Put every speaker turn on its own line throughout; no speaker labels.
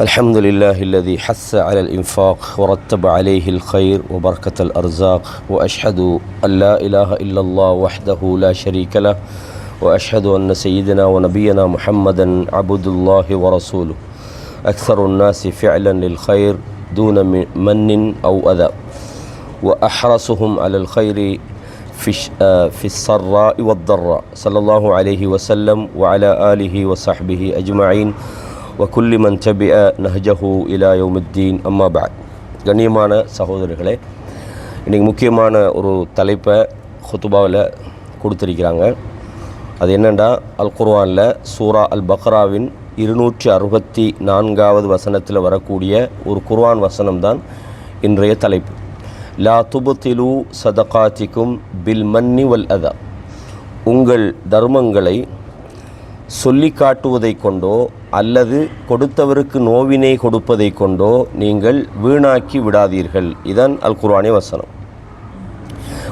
الحمد لله الذي حث على الإنفاق ورتب عليه الخير وبركة الأرزاق وأشهد أن لا إله إلا الله وحده لا شريك له وأشهد أن سيدنا ونبينا محمدا عبد الله ورسوله. أكثر الناس فعلا للخير دون من أو أذى. وأحرصهم على الخير في آه، في السراء والضراء. صلى الله عليه وسلم وعلى آله وصحبه أجمعين. வக்குல்லி மன் சபி அ நஹஜஹூ இலா யோமுத்தீன் அம்மா பேக் கண்ணியமான சகோதரர்களே இன்றைக்கி முக்கியமான ஒரு தலைப்பை ஹுத்துபாவில் கொடுத்துருக்கிறாங்க. அது என்னென்னா அல் குர்வானில் சூரா அல் பக்ராவின் இருநூற்றி அறுபத்தி நான்காவது வசனத்தில் வரக்கூடிய ஒரு குர்வான் வசனம்தான் இன்றைய தலைப்பு. லா துபுத்திலு சதகாத்திக்கும் பில் மன்னி வல் அதா. உங்கள் தர்மங்களை சொல்லி காட்டுவதை கொண்டோ அல்லது கொடுத்தவருக்கு நோவினை கொடுப்பதை கொண்டோ நீங்கள் வீணாக்கி விடாதீர்கள். இதன் அல் குர்ஆனி வசனம்.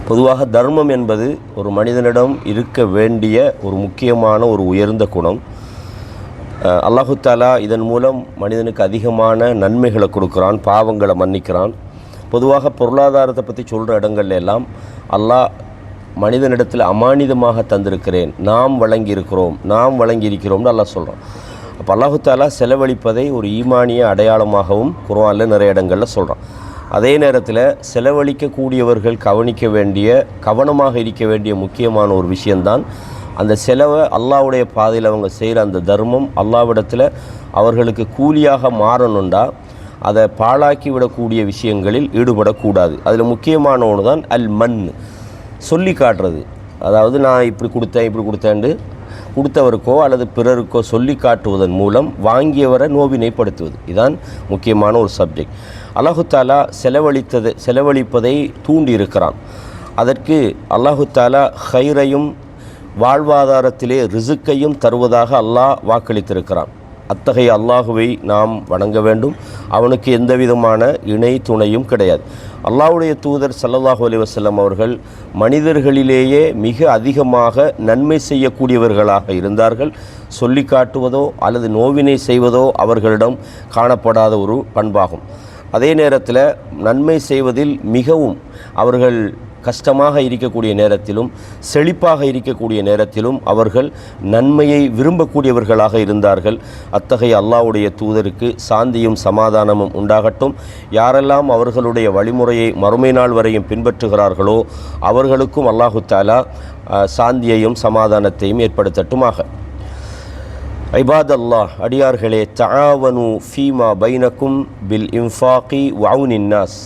பொதுவாக தர்மம் என்பது ஒரு மனிதனிடம் இருக்க வேண்டிய ஒரு முக்கியமான ஒரு உயர்ந்த குணம். அல்லாஹு தாலா இதன் மூலம் மனிதனுக்கு அதிகமான நன்மைகளை கொடுக்குறான் பாவங்களை மன்னிக்கிறான். பொதுவாக பொருளாதாரத்தை பற்றி சொல்கிற இடங்கள்ல எல்லாம் அல்லாஹ் மனிதனிடத்தில் அமானிதமாக தந்திருக்கிறேன். நாம் வழங்கியிருக்கிறோம் நாம் வழங்கியிருக்கிறோம்னு அல்லாஹ் சொல்கிறான் அப்போ அல்லாஹுத்தாலா செலவழிப்பதை ஒரு ஈமானிய அடையாளமாகவும் குர்ஆனில் நிறைய இடங்களில் சொல்கிறான் அதே நேரத்தில் செலவழிக்கக்கூடியவர்கள் கவனிக்க வேண்டிய கவனமாக இருக்க வேண்டிய முக்கியமான ஒரு விஷயந்தான் அந்த செலவை அல்லாவுடைய பாதையில் அவங்க செய்கிற அந்த தர்மம். அல்லாவிடத்தில் அவர்களுக்கு கூலியாக மாறணுண்டா அதை பாழாக்கி விடக்கூடிய விஷயங்களில் ஈடுபடக்கூடாது. அதில் முக்கியமான ஒன்று தான் அல் மண் சொல்லி காட்டுறது. அதாவது நான் இப்படி கொடுத்தேன் இப்படி கொடுத்தேன்ட்டு கொடுத்தவருக்கோ அல்லது பிறருக்கோ சொல்லி காட்டுவதன் மூலம் வாங்கியவரை நோவினைப்படுத்துவது. இதுதான் முக்கியமான ஒரு சப்ஜெக்ட் அல்லாஹு தாலா செலவழித்ததை செலவழிப்பதை தூண்டி இருக்கிறான் அதற்கு அல்லாஹு தாலா ஹைரையும் வாழ்வாதாரத்திலே ரிசுக்கையும் தருவதாக அல்லாஹ் வாக்களித்திருக்கிறான். அத்தகைய அல்லாஹுவை நாம் வணங்க வேண்டும். அவனுக்கு எந்த விதமான இணை துணையும் கிடையாது. அல்லாஹுடைய தூதர் சல்லல்லாஹு அலி வசல்லம் அவர்கள் மனிதர்களிலேயே மிக அதிகமாக நன்மை செய்யக்கூடியவர்களாக இருந்தார்கள். சொல்லி காட்டுவதோ அல்லது நோவினை செய்வதோ அவர்களிடம் காணப்படாத ஒரு பண்பாகும். அதே நேரத்தில் நன்மை செய்வதில் மிகவும் அவர்கள் கஷ்டமாக இருக்கக்கூடிய நேரத்திலும் செழிப்பாக இருக்கக்கூடிய நேரத்திலும் அவர்கள் நன்மையை விரும்பக்கூடியவர்களாக இருந்தார்கள். அத்தகைய அல்லாஹ்வுடைய தூதருக்கு சாந்தியும் சமாதானமும் உண்டாகட்டும். யாரெல்லாம் அவர்களுடைய வழிமுறையை மறுமை நாள் வரையும் பின்பற்றுகிறார்களோ அவர்களுக்கும் அல்லாஹு தாலா சாந்தியையும் சமாதானத்தையும் ஏற்படுத்தட்டுமாக. ஐபாத் அல்லாஹ் அடியார்களே தஆவனு ஃபீமா பைனக்கும் பில் இன்ஃபாகி வவுனின்னாஸ்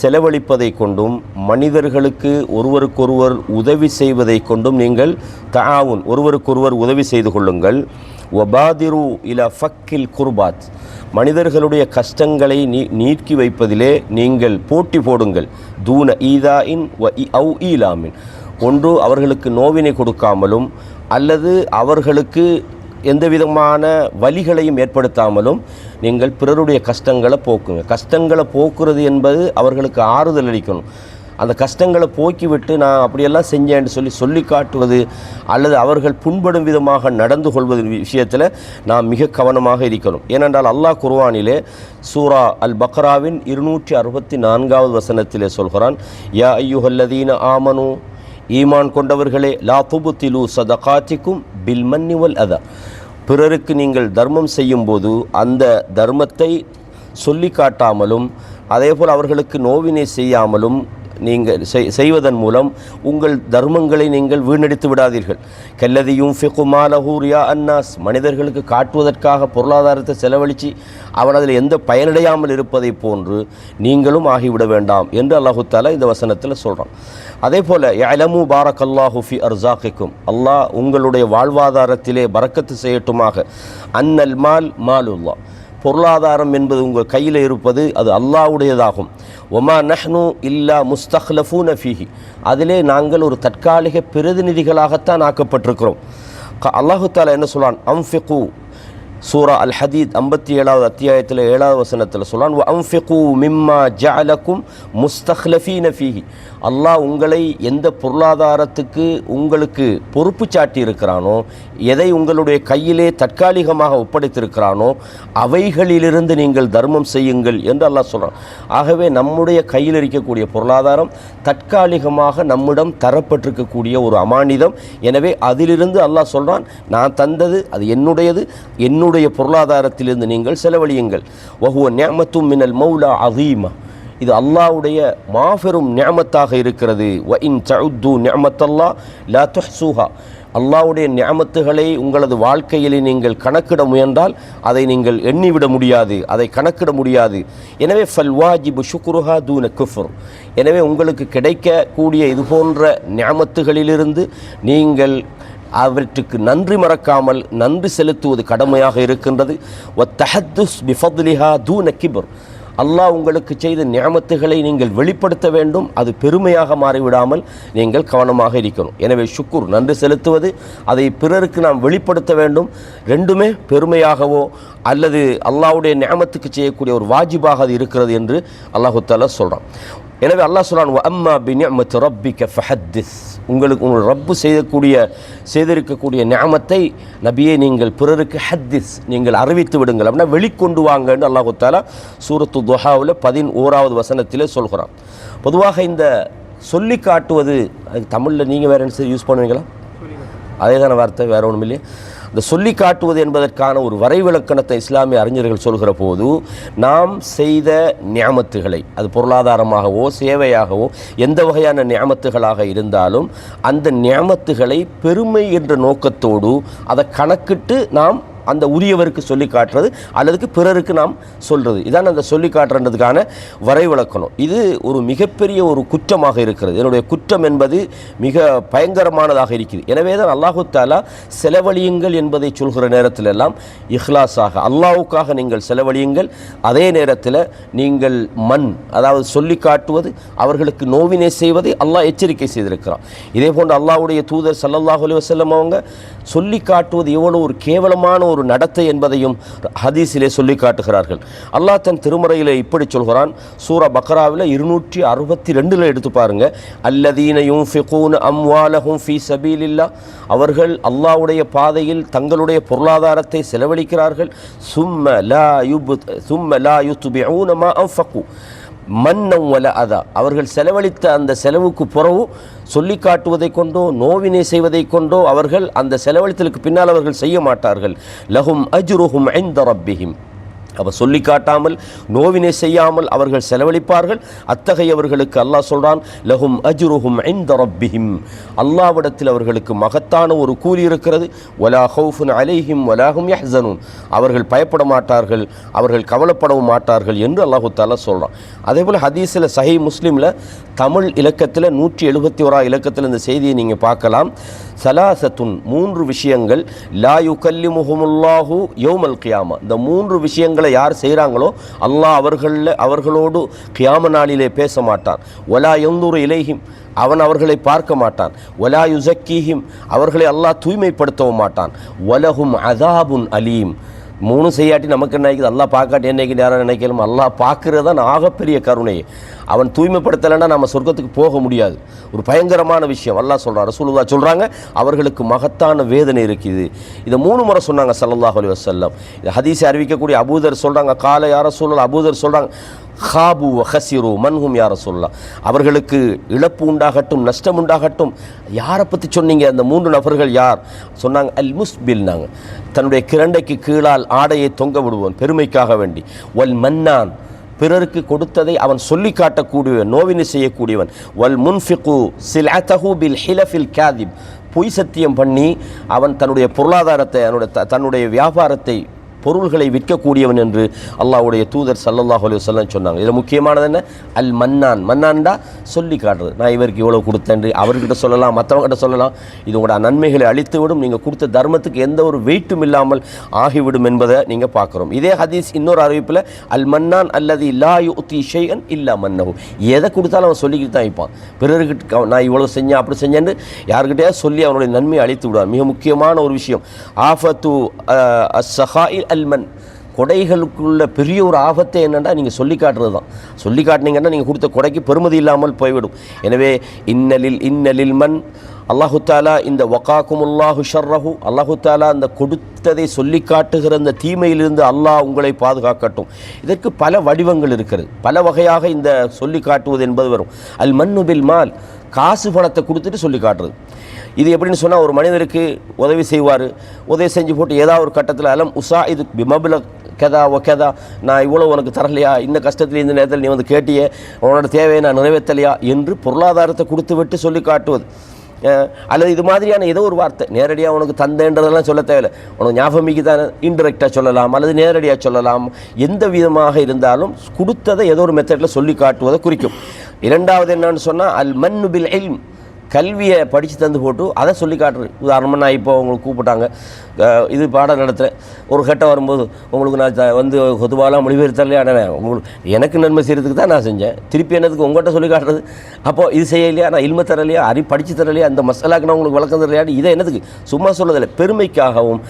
செலவழிப்பதை கொண்டும் மனிதர்களுக்கு ஒருவருக்கொருவர் உதவி செய்வதை கொண்டும் நீங்கள் தாவுன் ஒருவருக்கொருவர் உதவி செய்து கொள்ளுங்கள். ஒபாதிரு இல ஃபக்கில் குர்பாத். மனிதர்களுடைய கஷ்டங்களை நீ நீக்கி வைப்பதிலே நீங்கள் போட்டி போடுங்கள். தூன ஈதா இன் வ இ ஈலாமின். ஒன்று அவர்களுக்கு நோவினை கொடுக்காமலும் அல்லது அவர்களுக்கு எந்த விதமான வலிகளையும் ஏற்படுத்தாமலும் நீங்கள் பிறருடைய கஷ்டங்களை போக்குங்க. கஷ்டங்களை போக்குறது என்பது அவர்களுக்கு ஆறுதல் அளிக்கணும். அந்த கஷ்டங்களை போக்கிவிட்டு நான் அப்படியெல்லாம் செஞ்சேன்னு சொல்லி சொல்லி காட்டுவது அல்லது அவர்கள் புண்படும் விதமாக நடந்து கொள்வது விஷயத்தில் நாம் மிக கவனமாக இருக்கணும். ஏனென்றால் அல்லாஹ் குர்வானிலே சூரா அல் பக்ராவின் இருநூற்றி அறுபத்தி நான்காவது வசனத்திலே சொல்கிறான் யா ஐயுஹல்லதீன ஆமனு ஈமான் கொண்டவர்களே லா துபுத்திலு சதகாத்திக்கும் பில் அதா. பிறருக்கு நீங்கள் தர்மம் செய்யும்போது அந்த தர்மத்தை சொல்லி காட்டாமலும் அதேபோல் அவர்களுக்கு நோவினை செய்யாமலும் நீங்கள் செய்- செய்வதன் மூலம் உங்கள் தர்மங்களை நீங்கள் வீணடித்து விடாதீர்கள். கல்லதியும் ஃபிகுமாலஹூரியா அன்னாஸ். மனிதர்களுக்கு காட்டுவதற்காக பொருளாதாரத்தை செலவழித்து அவன் அதில் எந்த பயனடையாமல் இருப்பதை போன்று நீங்களும் ஆகிவிட வேண்டாம் என்று அல்லாஹுத்தாலா இந்த வசனத்தில் சொல்கிறான் அதே போல் யலமு பாரக் அல்லாஹுஃபி அர்சாக்கிக்கும் அல்லாஹ் உங்களுடைய வாழ்வாதாரத்திலே பறக்கத்து செய்யட்டுமாக. அன்னல் மால் மாலுல்லா. பொருளாதாரம் என்பது உங்கள் கையில் இருப்பது அது அல்லாஹ்வுடையதாகும். ஒமா நஹ்னு இல்லா முஸ்தஹ்லஃபூ நஃபிஹி அதிலே நாங்கள் ஒரு தற்காலிக பிரதிநிதிகளாகத்தான் ஆக்கப்பட்டிருக்கிறோம். க- அல்லாஹு தாலா என்ன சொல்லான் அம்ஃபிகு சூரா அல் ஹதீத் ஐம்பத்தி ஏழாவது அத்தியாயத்தில் ஏழாவது வசனத்தில் சொல்லான் அம்ஃபிகு மிம்மா ஜஅலக்கும் முஸ்தஹ்லஃபீ ஃபீஹி. அல்லாஹ் உங்களை எந்த பொருளாதாரத்துக்கு உங்களுக்கு பொறுப்பு சாட்டி இருக்கிறானோ எதை உங்களுடைய கையிலே தற்காலிகமாக ஒப்படைத்திருக்கிறானோ அவைகளிலிருந்து நீங்கள் தர்மம் செய்யுங்கள் என்று அல்லாஹ் சொல்கிறான் ஆகவே நம்முடைய கையில் இருக்கக்கூடிய பொருளாதாரம் தற்காலிகமாக நம்மிடம் தரப்பட்டிருக்கக்கூடிய ஒரு அமானிதம். எனவே அதிலிருந்து அல்லாஹ் சொல்கிறான் நான் தந்தது அது என்னுடையது என்னுடைய பொருளாதாரத்திலிருந்து நீங்கள் செலவழியுங்கள். வஹுவ நியமத்தும் மினல் மௌலா அதீமா இது அல்லாவுடைய மாபெரும் நியமத்தாக இருக்கிறது. வ இன் சவுத்து நியமத்தல்லா லா துஹ்சூஹா. அல்லாஹ்வுடைய நியமத்துகளை உங்களது வாழ்க்கையில் நீங்கள் கணக்கிட முயன்றால் அதை நீங்கள் எண்ணிவிட முடியாது. அதை கணக்கிட முடியாது. எனவே ஃபல்வாஜிபு ஷுக்ருஹா தூன குஃபர். எனவே உங்களுக்கு கிடைக்கக்கூடிய இது போன்ற நியமத்துகளிலிருந்து நீங்கள் அவற்றுக்கு நன்றி மறக்காமல் நன்றி செலுத்துவது கடமையாக இருக்கின்றது. ஒ தஹத்துஸ் பிஃபத்லிஹா தூன கிபர். அல்லாஹ் உங்களுக்கு செய்த நியமத்துகளை நீங்கள் வெளிப்படுத்த வேண்டும். அது பெருமையாக மாறிவிடாமல் நீங்கள் கவனமாக இருக்கணும். எனவே சுக்குர் நன்றி செலுத்துவது அதை பிறருக்கு நாம் வெளிப்படுத்த வேண்டும். ரெண்டுமே பெருமையாகவோ அல்லது அல்லாவுடைய நியமத்துக்கு செய்யக்கூடிய ஒரு வாஜிபாக அது இருக்கிறது என்று அல்லாஹு தாலா சொல்கிறான் எனவே அல்லாஹ் சொல்றான் அம்மா பி நியமத்து ரப்பிக்க ஃபஹத்திஸ் உங்களுக்கு உங்கள் ரப்பு செய்யக்கூடிய செய்திருக்கக்கூடிய நியமத்தை நபியே நீங்கள் பிறருக்கு ஹத்திஸ் நீங்கள் அறிவித்து விடுங்கள். அப்படின்னா வெளிக்கொண்டு வாங்கன்னு அல்லாஹு தாலா சூரத்து துஹாவில் பதின் ஓராவது வசனத்திலே சொல்கிறான். பொதுவாக இந்த சொல்லி காட்டுவது அது தமிழில் நீங்கள் வேறு என்ன யூஸ் பண்ணுவீங்களா? அதே தான வார்த்தை வேற ஒன்றும் இல்லையா. இந்த சொல்லி காட்டுவது என்பதற்கான ஒரு வரைவிலக்கணத்தை இஸ்லாமிய அறிஞர்கள் சொல்கிற போது நாம் செய்த நியாமத்துகளை அது பொருளாதாரமாகவோ சேவையாகவோ எந்த வகையான நியாமத்துகளாக இருந்தாலும் அந்த நியாமத்துகளை பெருமை என்ற நோக்கத்தோடு அதை கணக்கிட்டு நாம் அந்த உரியவருக்கு சொல்லி காட்டுறது அல்லதுக்கு பிறருக்கு நாம் சொல்கிறது இதான் அந்த சொல்லி காட்டுறதுக்கான வரைவிலக்கணம் இது ஒரு மிகப்பெரிய ஒரு குற்றமாக இருக்கிறது. என்னுடைய குற்றம் என்பது மிக பயங்கரமானதாக இருக்குது எனவே தான் அல்லாஹு தாலா செலவழியுங்கள் என்பதை சொல்கிற நேரத்தில் எல்லாம் இஹ்லாஸாக அல்லாவுக்காக நீங்கள் செலவழியுங்கள். அதே நேரத்தில் நீங்கள் மண் அதாவது சொல்லி காட்டுவது அவர்களுக்கு நோவினை செய்வதை அல்லாஹ் எச்சரிக்கை செய்திருக்கிறான். இதே போன்று அல்லாஹ்வுடைய தூதர் ஸல்லல்லாஹு அலைஹி அவங்க சொல்லி காட்டுவது எவ்வளோ ஒரு கேவலமான ஒரு நடத்தை என்பதையும் ஹதீஸிலே சொல்லி காட்டுகிறார்கள். அல்லாஹ் தன் திருமறையிலே இப்படி சொல்கிறான். சூரா பக்ராவில் இருநூற்றி அறுபத்தி ரெண்டில் எடுத்து பாருங்க. அல்லதீனையும் ஃபிகூன் அம்வாலஹும் ஃபி சபீலில்லா அவர்கள் அல்லாஹ்வுடைய பாதையில் தங்களுடைய பொருளாதாரத்தை செலவழிக்கிறார்கள். சும்ம லா யுப் சும்ம லா யுத்பிஊன மா அன்ஃபகு. மன்னம் வல அதா. அவர்கள் செலவழித்த அந்த செலவுக்கு புறவு சொல்லி காட்டுவதை கொண்டோ நோவினை செய்வதை கொண்டோ அவர்கள் அந்த செலவழித்தலுக்கு பின்னால் அவர்கள் செய்ய மாட்டார்கள். லஹும் அஜ்ருஹும் ஐந்த ரப்பிஹிம். அவர் சொல்லி காட்டாமல் நோவினை செய்யாமல் அவர்கள் செலவழிப்பார்கள். அத்தகையவர்களுக்கு அல்லாஹ் சொல்றான் லஹும் அஜ்ருஹும் ஐந்த ரப்பிஹிம். அல்லாவிடத்தில் அவர்களுக்கு மகத்தான ஒரு கூலி இருக்கிறது. ஒலா ஹவுஃபுன் அலைஹிம் ஒலாஹும் யஹ்சனூன். அவர்கள் பயப்பட மாட்டார்கள் அவர்கள் கவலைப்படவும் மாட்டார்கள் என்று அல்லாஹு தாலா சொல்கிறான் அதே போல் ஹதீஸில் சஹி முஸ்லீமில் தமிழ் இலக்கத்தில் நூற்றி எழுபத்தி ஓரா இலக்கத்தில் இந்த செய்தியை நீங்கள் பார்க்கலாம். சலாசத்துன் மூன்று விஷயங்கள் லா யுகல்லிமுஹுமுல்லாஹு யோமல் கியாமா. இந்த மூன்று விஷயங்கள் யார் செய்கிறாங்களோ அல்லாஹ் அவர்களில் அவர்களோடு கியாம நாளிலே பேச மாட்டான். ஒலா எந்தூர் இலைஹிம் அவன் அவர்களை பார்க்க மாட்டான். ஒலா யுசக்கீஹிம் அவர்களை அல்லாஹ் தூய்மைப்படுத்தவும் மாட்டான். ஒலகும் அதாபுன் அலீம். மூணு செய்யாட்டி நமக்கு என்ன நினைக்குது அல்லாஹ் பார்க்காட்டி என்னைக்கு யாரும் நினைக்கலும் அல்லா பார்க்குறது தான் ஆகப்பெரிய கருணை அவன் தூய்மைப்படுத்தலைன்னா நம்ம சொர்க்கத்துக்கு போக முடியாது. ஒரு பயங்கரமான விஷயம். அல்லா சொல்கிறான் ரசூலுல்லாஹ் சொல்கிறாங்க அவர்களுக்கு மகத்தான வேதனை இருக்குது. இதை மூணு முறை சொன்னாங்க சல்லாஹ் அலி வசல்லம் இது ஹதீஸை அறிவிக்கக்கூடிய அபூதர் சொல்கிறாங்க காலை யார சொல்லலாம் அபூதர் சொல்கிறாங்க ஹாபு ஹசிரு மன்ஹும் யார சொல்லலாம் அவர்களுக்கு இழப்பு உண்டாகட்டும் நஷ்டம் உண்டாகட்டும். யாரை பற்றி சொன்னீங்க? அந்த மூன்று நபர்கள் யார்? சொன்னாங்க அல் முஸ்பில் நாங்கள் தன்னுடைய கிரண்டைக்கு கீழால் ஆடையை தொங்க விடுவோன் பெருமைக்காக வேண்டி. வல் மன்னான் பிறருக்கு கொடுத்ததை அவன் சொல்லி காட்டக்கூடியவன் நோவினை செய்யக்கூடியவன். வல் முன்ஃபிகு சில்அத்தஹு பில் ஹிலஃபில் கேதிப் பொய் சத்தியம் பண்ணி அவன் தன்னுடைய பொருளாதாரத்தை அவனுடைய தன்னுடைய வியாபாரத்தை பொருள்களை விற்கக்கூடியவன் என்று அல்லாவுடைய தூதர் ஸல்லல்லாஹு அலி வல்லம் சொன்னாங்க. இதில் முக்கியமானது என்ன? அல் மன்னான் மன்னான்டா சொல்லி காட்டுறது. நான் இவருக்கு இவ்வளோ கொடுத்தேன் அவர்கிட்ட சொல்லலாம் மற்றவங்கிட்ட சொல்லலாம். இது உங்களோட நன்மைகளை அழித்து விடும் நீங்கள் கொடுத்த தர்மத்துக்கு எந்த ஒரு வெயிட்டும் இல்லாமல் ஆகிவிடும் என்பதை நீங்கள் பார்க்குறோம். இதே ஹதீஸ் இன்னொரு அறிவிப்பில் அல் மன்னான் அல்லது லா யுத்தி ஷைஅன் இல்லா மன்னஹு. எதை கொடுத்தாலும் அவன் சொல்லிக்கிட்டு தான் இருப்பான். பிறர்கிட்ட நான் இவ்வளோ செஞ்சேன் அப்படி செஞ்சேன்னு யாருக்கிட்டே சொல்லி அவனுடைய நன்மையை அழித்து விடுவான். மிக முக்கியமான ஒரு விஷயம். ஆஃபத்து அஸ்ஸஹா அல்மன். கொடைகளுக்குள்ள பெரிய ஒரு ஆபத்தை என்னென்னா நீங்கள் சொல்லி காட்டுறது தான் சொல்லி காட்டினீங்கன்னா நீங்கள் கொடுத்த கொடைக்கு பெருமதி இல்லாமல் போய்விடும். எனவே இன்னலில் இன்னலில் மண் அல்லாஹு தாலா இந்த வக்காக்குமுல்லாஹு ஷர்ரஹு அல்லாஹு தாலா அந்த கொடுத்ததை சொல்லி காட்டுகிற அந்த தீமையிலிருந்து அல்லாஹ் உங்களை பாதுகாக்கட்டும். இதற்கு பல வடிவங்கள் இருக்கிறது. பல வகையாக இந்த சொல்லி காட்டுவது என்பது வரும். அல் மன்னு பில் மால் காசு பணத்தை கொடுத்துட்டு சொல்லி காட்டுறது. இது எப்படின்னு சொன்னால் ஒரு மனிதருக்கு உதவி செய்வார். உதவி செஞ்சு போட்டு ஏதாவது ஒரு கட்டத்தில் அலம் உஷா இது பிமபில கெதா ஒக்கெதா நான் இவ்வளோ உனக்கு தரலையா? இந்த கஷ்டத்தில் இந்த நேரத்தில் நீ வந்து கேட்டியே? உன்னோட தேவையை நான் நிறைவேற்றலையா? என்று பொருளாதாரத்தை கொடுத்து விட்டு சொல்லி காட்டுவது. அல்லது இது மாதிரியான ஏதோ ஒரு வார்த்தை. நேரடியாக உனக்கு தந்தேன்றதெல்லாம் சொல்ல தேவையில்லை. உனக்கு ஞாபகமிக்கு தானே இன்டெரக்டாக சொல்லலாம் அல்லது நேரடியாக சொல்லலாம். எந்த விதமாக இருந்தாலும் கொடுத்ததை ஏதோ ஒரு மெத்தடில் சொல்லி காட்டுவதை குறிக்கும். இரண்டாவது என்னன்னு சொன்னால் அல் மன்னு பில் எல்ம் கல்வியை படித்து தந்து போட்டு அதை சொல்லி காட்டுறது. உதாரணமாக நான் இப்போ உங்களுக்கு கூப்பிட்டாங்க. இது பாடம் நடத்துகிறேன் ஒரு கட்டம் வரும்போது உங்களுக்கு நான் த- வந்து பொதுவாலாம் மொழிபெயர்த்தலையா உங்களுக்கு எனக்கு நன்மை செய்கிறதுக்கு தான் நான் செஞ்சேன். திருப்பி என்னதுக்கு உங்கள்கிட்ட சொல்லி காட்டுறது? அப்போ இது செய்யலையா நான் இல்ம தரலையா? அறி படித்து தரலையா? அந்த மசாலாக்கு நான் உங்களுக்கு வழக்கம் தரலையான்னு இதை என்னதுக்கு? சும்மா சொல்லதில்லை. பெருமைக்காகவும்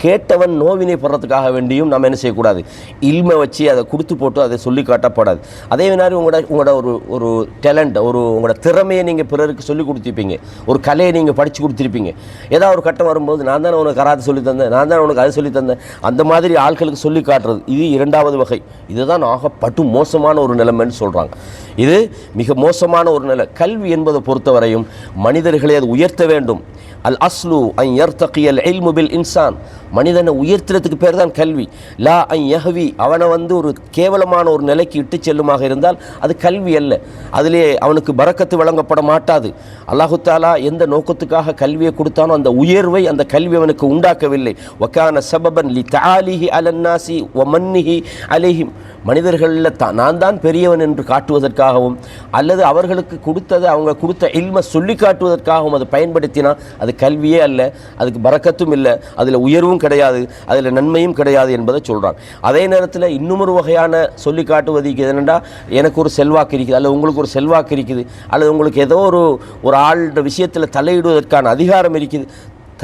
கேட்டவன் நோவினை படுறதுக்காக வேண்டியும் நம்ம என்ன செய்யக்கூடாது? இல்மை வச்சு அதை கொடுத்து போட்டு அதை சொல்லி காட்டப்படாது. அதே மாதிரி உங்களோட உங்களோட ஒரு ஒரு டேலண்ட் ஒரு உங்களோட திறமையை நீங்கள் பிறருக்கு சொல்லி கொடுத்துருப்பீங்க. ஒரு கலையை நீங்கள் படித்து கொடுத்துருப்பீங்க. ஏதாவது ஒரு கட்டம் வரும்போது நான் தானே உனக்கு கராத்து சொல்லி தந்தேன் நான் தானே உனக்கு அது சொல்லி தந்தேன். அந்த மாதிரி ஆட்களுக்கு சொல்லி காட்டுறது. இது இரண்டாவது வகை. இதுதான் ஆக பட்டு மோசமான ஒரு நிலைமைன்னு சொல்கிறாங்க இது மிக மோசமான ஒரு நிலை. கல்வி என்பதை பொறுத்தவரையும் மனிதர்களை அது உயர்த்த வேண்டும். அல் அஸ்லு ஐ யர்தகியல் எல் பில் இன்சான் மனிதனை உயர்த்துறதுக்கு பேர் தான் கல்வி. லா ஐ யஹவி அவனை வந்து ஒரு கேவலமான ஒரு நிலைக்கு இட்டு செல்லுமாக இருந்தால் அது கல்வி அல்ல. அதிலே அவனுக்கு பறக்கத்து வழங்கப்பட மாட்டாது. அல்லாஹு தாலா எந்த நோக்கத்துக்காக கல்வியை கொடுத்தானோ அந்த உயர்வை அந்த கல்வி அவனுக்கு உண்டாக்கவில்லை. ஒக்கான சபபன் லி தாலிஹி அலன்னாசி ஒ மன்னிஹி அலிஹிம். மனிதர்களில் தான் நான் தான் பெரியவன் என்று காட்டுவதற்காகவும் அல்லது அவர்களுக்கு கொடுத்ததை அவங்க கொடுத்த இல்மை சொல்லி காட்டுவதற்காகவும் அதை பயன்படுத்தினால் அது கல்வியே அல்ல அதுக்கு பறக்கத்தும் இல்லை அதில் உயர்வும் கிடையாது அதில் நன்மையும் கிடையாது என்பதை சொல்கிறான் அதே நேரத்தில் இன்னுமொரு வகையான சொல்லி காட்டுவதுக்கு என்னென்னா எனக்கு ஒரு செல்வாக்கு இருக்குது அல்லது உங்களுக்கு ஒரு செல்வாக்கு இருக்குது அல்லது உங்களுக்கு ஏதோ ஒரு ஒரு ஆளுடைய விஷயத்தில் தலையிடுவதற்கான அதிகாரம் இருக்குது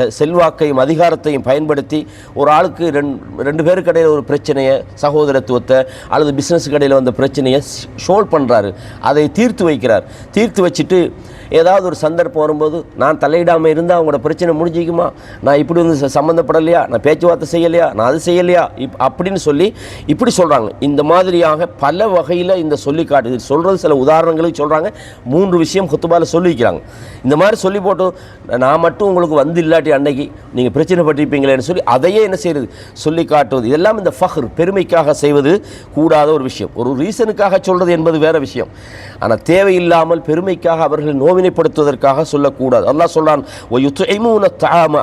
செல்வாக்கையும் அதிகாரத்தையும் பயன்படுத்தி ஒரு ஆளுக்கு ரெண்டு ரெண்டு பேருக்கு இடையில் ஒரு பிரச்சனையை சகோதரத்துவத்தை அல்லது பிஸ்னஸ் கடையில் வந்த பிரச்சனையை ஷோல்வ் பண்ணுறாரு அதை தீர்த்து வைக்கிறார். தீர்த்து வச்சுட்டு ஏதாவது ஒரு சந்தர்ப்பம் வரும்போது நான் தலையிடாமல் இருந்தால் அவங்களோட பிரச்சனை முடிஞ்சிக்குமா? நான் இப்படி வந்து ச- சம்மந்தப்படலையா நான் பேச்சுவார்த்தை செய்யலையா? நான் அது செய்யலையா? இப் அப்படின்னு சொல்லி இப்படி சொல்கிறாங்க இந்த மாதிரியாக பல வகையில் இந்த சொல்லி காட்டுது சொல்கிறது சில உதாரணங்களுக்கு சொல்கிறாங்க மூன்று விஷயம் குத்துபால சொல்லி வைக்கிறாங்க இந்த மாதிரி சொல்லி போட்டு நான் மட்டும் உங்களுக்கு வந்து இல்லாட்டி பற்றி அன்னைக்கு நீங்கள் பிரச்சனை பட்டிருப்பீங்களேன்னு சொல்லி அதையே என்ன செய்கிறது சொல்லி காட்டுவது. இதெல்லாம் இந்த ஃபஹர் பெருமைக்காக செய்வது கூடாத ஒரு விஷயம். ஒரு ரீசனுக்காக சொல்கிறது என்பது வேறு விஷயம். ஆனால் தேவையில்லாமல் பெருமைக்காக அவர்கள் நோவினைப்படுத்துவதற்காக சொல்லக்கூடாது. அல்லாஹ் சொல்கிறான் ஒயுத்து தாம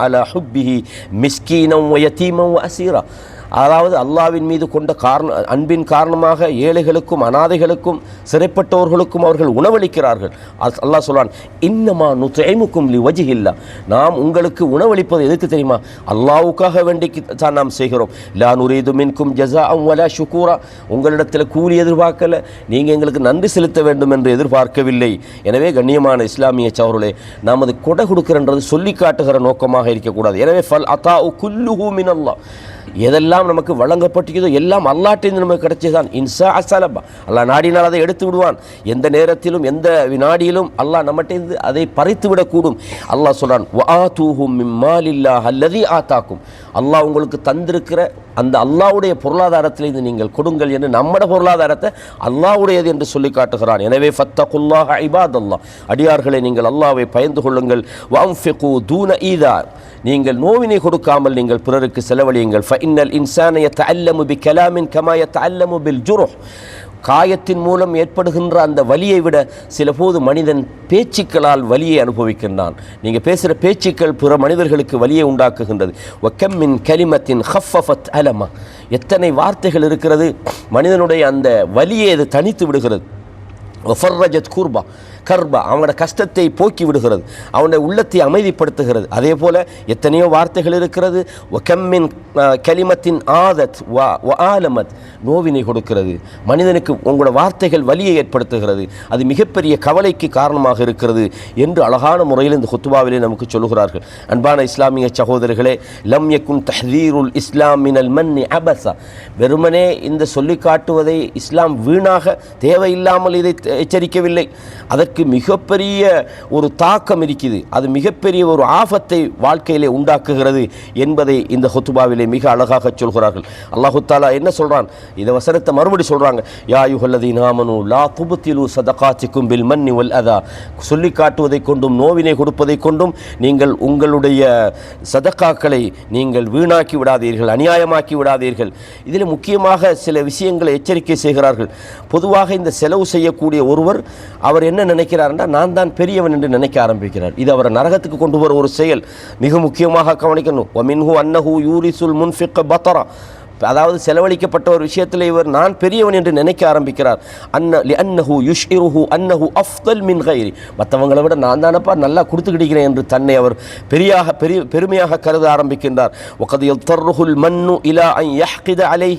மிஸ்கீனம் ஒயத்தீமம் அசீரா அதாவது அல்லாவின் மீது கொண்ட காரண அன்பின் காரணமாக ஏழைகளுக்கும் அனாதைகளுக்கும் சிறைப்பட்டவர்களுக்கும் அவர்கள் உணவளிக்கிறார்கள். அல்- அல்லாஹ் சொல்வான் இன்னமா நுத்தைமுக்கும் லி வஜிஹில்லா. நாம் உங்களுக்கு உணவளிப்பது எதுக்கு தெரியுமா? அல்லாவுக்காக வேண்டி தான் நாம் செய்கிறோம். லா நுரீது மின்கும் ஜஸா வலா ஷுக்கூரா உங்களிடத்தில் கூலி எதிர்பார்க்கல. நீங்கள் எங்களுக்கு நன்றி செலுத்த வேண்டும் என்று எதிர்பார்க்கவில்லை. எனவே கண்ணியமான இஸ்லாமிய சவர்களே நாம் அது கொடை கொடுக்கிறன்றது சொல்லி காட்டுகிற நோக்கமாக இருக்கக்கூடாது. எனவே ஃபல் அத்தா குல்லுஹூ மின் அல்லாஹ் எதெல்லாம் நமக்கு வழங்கப்பட்டிருக்கிறதோ எல்லாம் அல்லாட்டிருந்து நமக்கு கிடைச்சதுதான். இன்சா அசலபா. அல்லாஹ் நாடினால் அதை எடுத்து விடுவான். எந்த நேரத்திலும் எந்த வினாடியிலும் அல்லாஹ் நம்மகிட்டேருந்து அதை பறித்து விடக்கூடும். அல்லாஹ் சொல்கிறான் வா தூஹும் மாலில்லாஹ் அல்லதி ஆத்தாக்கும். அல்லாஹ் உங்களுக்கு தந்திருக்கிற அந்த அல்லாவுடைய பொருளாதாரத்திலிருந்து நீங்கள் கொடுங்கள் என்று நம்மட பொருளாதாரத்தை அல்லாஹ்வுடையது என்று சொல்லி காட்டுகிறான். எனவே ஃபத்தகுல்லாஹ் இபாதல்லாஹ். அடியார்களை நீங்கள் அல்லாவை பயந்து கொள்ளுங்கள். வம்ஃபிகு தூன ஈதா நீங்கள் நோவினை கொடுக்காமல் நீங்கள் பிறருக்கு செலவழியுங்கள். ஃபஇன்னல் இன்சான யத்தஅல்லமு பிகலாமின் கமா யத்தஅல்லமு பில் ஜுருஹ் காயத்தின் மூலம் ஏற்படுகின்ற அந்த வலியை விட சில போது மனிதன் பேச்சுக்களால் வலியை அனுபவிக்கின்றான். நீங்கள் பேசுகிற பேச்சுக்கள் பிற மனிதர்களுக்கு வலியை உண்டாக்குகின்றது. ஒக்கம்மின் கலிமத்தின் ஹஃபஃபத் அலமா எத்தனை வார்த்தைகள் இருக்கிறது? மனிதனுடைய அந்த வலியை அது தனித்து விடுகிறது. ஒஃபர்ரஜத் கூர்பா கர்பா அவனோட கஷ்டத்தை போக்கி விடுகிறது அவனுடைய உள்ளத்தை அமைதிப்படுத்துகிறது. அதே போல் எத்தனையோ வார்த்தைகள் இருக்கிறது. கம்மின் கலிமத்தின் ஆதத் வா வ ஆலமத் நோவினை கொடுக்கிறது. மனிதனுக்கு உங்களோட வார்த்தைகள் வலியை ஏற்படுத்துகிறது. அது மிகப்பெரிய கவலைக்கு காரணமாக இருக்கிறது என்று அழகான முறையில் இந்த ஹுத்துவாவிலே நமக்கு சொல்லுகிறார்கள். அன்பான இஸ்லாமிய சகோதரர்களே லம் யக்கும் தஹ்தீருல் இஸ்லாம் மினல் மன்னி அபசா. வெறுமனே இந்த சொல்லி காட்டுவதை இஸ்லாம் வீணாக தேவையில்லாமல் இதை எச்சரிக்கவில்லை. அதற்கு மிகப்பெரிய ஒரு தாக்கம் இருக்குது அது மிகப்பெரிய ஒரு ஆபத்தை வாழ்க்கையிலே உண்டாக்குகிறது என்பதை இந்த ஹொத்துபாவிலே மிக அழகாக சொல்கிறார்கள். அல்லாஹு தாலா என்ன சொல்றான்? இந்த வசனத்தை மறுபடி சொல்றாங்க. யா யுஹல்லதி நாமனு லா துபுத்திலு சதகாச்சிக்கும் பில் மன்னி வல் அதா. சொல்லி காட்டுவதை கொண்டும் நோவினை கொடுப்பதை கொண்டும் நீங்கள் உங்களுடைய சதக்காக்களை நீங்கள் வீணாக்கி விடாதீர்கள் அநியாயமாக்கி விடாதீர்கள். இதில் முக்கியமாக சில விஷயங்களை எச்சரிக்கை செய்கிறார்கள். பொதுவாக இந்த செலவு செய்யக்கூடிய ஒருவர் அவர் என்ன நினைக்கிறார்னா நான் தான் பெரியவன் என்று நினைக்க ஆரம்பிக்கிறார். இது அவரை நரகத்துக்கு கொண்டு வர ஒரு செயல். மிக முக்கியமாக கவனிக்கணும். ஒமின்ஹு அன்னஹு யூரிசுல் முன்ஃபிக்க பத்தரா அதாவது செலவழிக்கப்பட்ட ஒரு விஷயத்தில் இவர் நான் பெரியவன் என்று நினைக்க ஆரம்பிக்கிறார். அன்ன லி யுஷ் இருஹு அன்னஹு அஃப்தல் மின் கைரி மற்றவங்களை விட நான் தானப்பா நல்லா கொடுத்துக்கிடுகிறேன் என்று தன்னை அவர் பெரியாக பெரிய பெருமையாக கருத ஆரம்பிக்கின்றார். ஒகதியல் தர்ருஹுல் மன்னு இலா அன் யஹ்கித அலை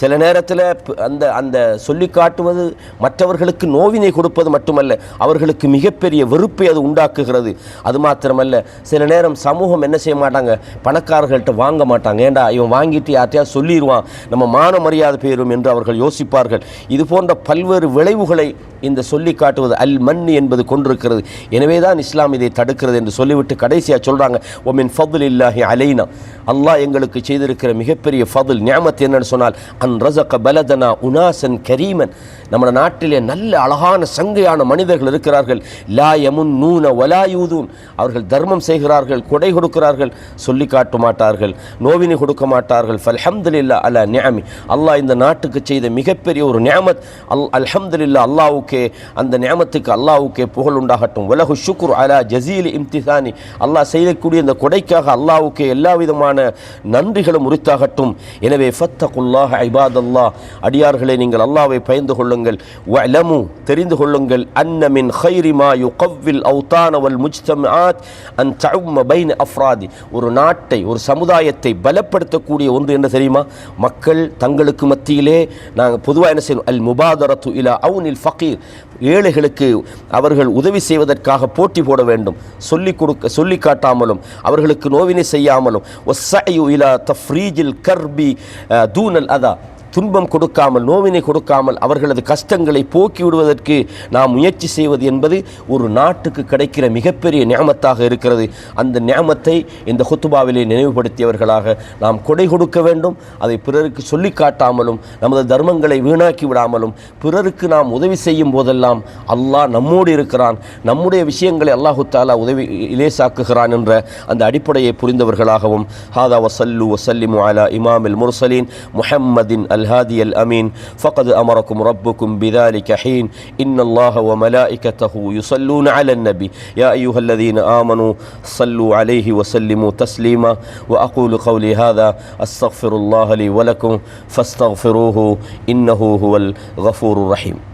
சில நேரத்தில் அந்த அந்த சொல்லி காட்டுவது மற்றவர்களுக்கு நோவினை கொடுப்பது மட்டுமல்ல அவர்களுக்கு மிகப்பெரிய வெறுப்பை அது உண்டாக்குகிறது. அது மாத்திரமல்ல சில நேரம் சமூகம் என்ன செய்ய மாட்டாங்க? பணக்காரர்கள்ட்ட வாங்க மாட்டாங்க. ஏண்டா இவன் வாங்கிட்டு யார்ட்டையா சொல்லிடுவான் நம்ம மான மரியாதை பெயரும் என்று அவர்கள் யோசிப்பார்கள். இது போன்ற பல்வேறு விளைவுகளை இந்த சொல்லி காட்டுவது அல் மண் என்பது கொண்டிருக்கிறது. எனவே தான் இஸ்லாம் இதை தடுக்கிறது என்று சொல்லிவிட்டு கடைசியாக சொல்கிறாங்க ஒமின் ஃபதுல் இல்லாஹி அலைனா. அல்லாஹ் எங்களுக்கு செய்திருக்கிற மிகப்பெரிய ஃபதுல் ஞாபத்து என்னன்னு சொன்னால் அன் ரசக பலதனா உனாசன் கரீமன். நம்ம நாட்டிலே நல்ல அழகான சங்கையான மனிதர்கள் இருக்கிறார்கள். லா யமுன் நூன வலாயூதூன் அவர்கள் தர்மம் செய்கிறார்கள் கொடை கொடுக்கிறார்கள் சொல்லி காட்ட மாட்டார்கள் நோவினை கொடுக்க மாட்டார்கள். ஃபல்ஹம்துல்லா அல நியாமி அல்லாஹ் இந்த நாட்டுக்கு செய்த மிகப்பெரிய ஒரு நியாமத் அல் அல்ஹம்துலில்லா அல்லாவுக்கு அந்த நியாமத்துக்கு அல்லாவுக்கே புகழ் உண்டாகட்டும். உலகு ஷுக்குர் அலா ஜசீல் இம்திசானி அல்லாஹ் செய்யக்கூடிய இந்த கொடைக்காக அல்லாவுக்கே எல்லா விதமான நன்றிகளும் உரித்தாகட்டும். எனவே ஃபத்தகுல்லாஹ் அல்லாஹ் அடியார்களே நீங்கள் அல்லாவை பயந்து கொள்ளுங்கள். வலமு தெரிந்து கொள்ளுங்கள். அன்னமின் ஹைரிமா யு கவ்வில் அவுத்தானவல் அவுதான ஆத் முஜ்தமாத் அன் தஉம்ம பைன் அஃப்ராதி. ஒரு நாட்டை ஒரு சமுதாயத்தை பலப்படுத்தக்கூடிய ஒன்று என்ன தெரியுமா? மக்கள் தங்களுக்கு மத்தியிலே நாங்கள் பொதுவாக என்ன செய்யணும்? அல் முபாதரத்து இலா அவுனில் ஃபக்கீர் ஏழைகளுக்கு அவர்கள் உதவி செய்வதற்காக போட்டி போட வேண்டும். சொல்லிக் கொடுக்க சொல்லி காட்டாமலும் அவர்களுக்கு நோவினை செய்யாமலும். ஒஸ்ஸயு இலா தஃப்ரீஜில் கர்பி தூனல் அதா. துன்பம் கொடுக்காமல் நோவினை கொடுக்காமல் அவர்களது கஷ்டங்களை போக்கி விடுவதற்கு நாம் முயற்சி செய்வது என்பது ஒரு நாட்டுக்கு கிடைக்கிற மிகப்பெரிய ஞாமத்தாக இருக்கிறது. அந்த ஞாமத்தை இந்த ஹுத்துபாவிலே நினைவுபடுத்தியவர்களாக நாம் கொடை கொடுக்க வேண்டும். அதை பிறருக்கு சொல்லி காட்டாமலும் நமது தர்மங்களை வீணாக்கி விடாமலும் பிறருக்கு நாம் உதவி செய்யும் போதெல்லாம் அல்லாஹ் நம்மோடு இருக்கிறான். நம்முடைய விஷயங்களை அல்லாஹு தாலா உதவி இலேசாக்குகிறான் என்ற அந்த அடிப்படையை புரிந்தவர்களாகவும் ஹாதா வசல்லு வசல்லிமு அலா இமாமில் முர்சலீன் முஹம்மதின் الهادي الأمين. فقد أمركم ربكم بذلك حين إن الله وملائكته يصلون على النبي. يا أيها الذين آمنوا صلوا عليه وسلموا تسليما. وأقول قولي هذا أستغفر الله لي ولكم فاستغفروه إنه هو الغفور الرحيم.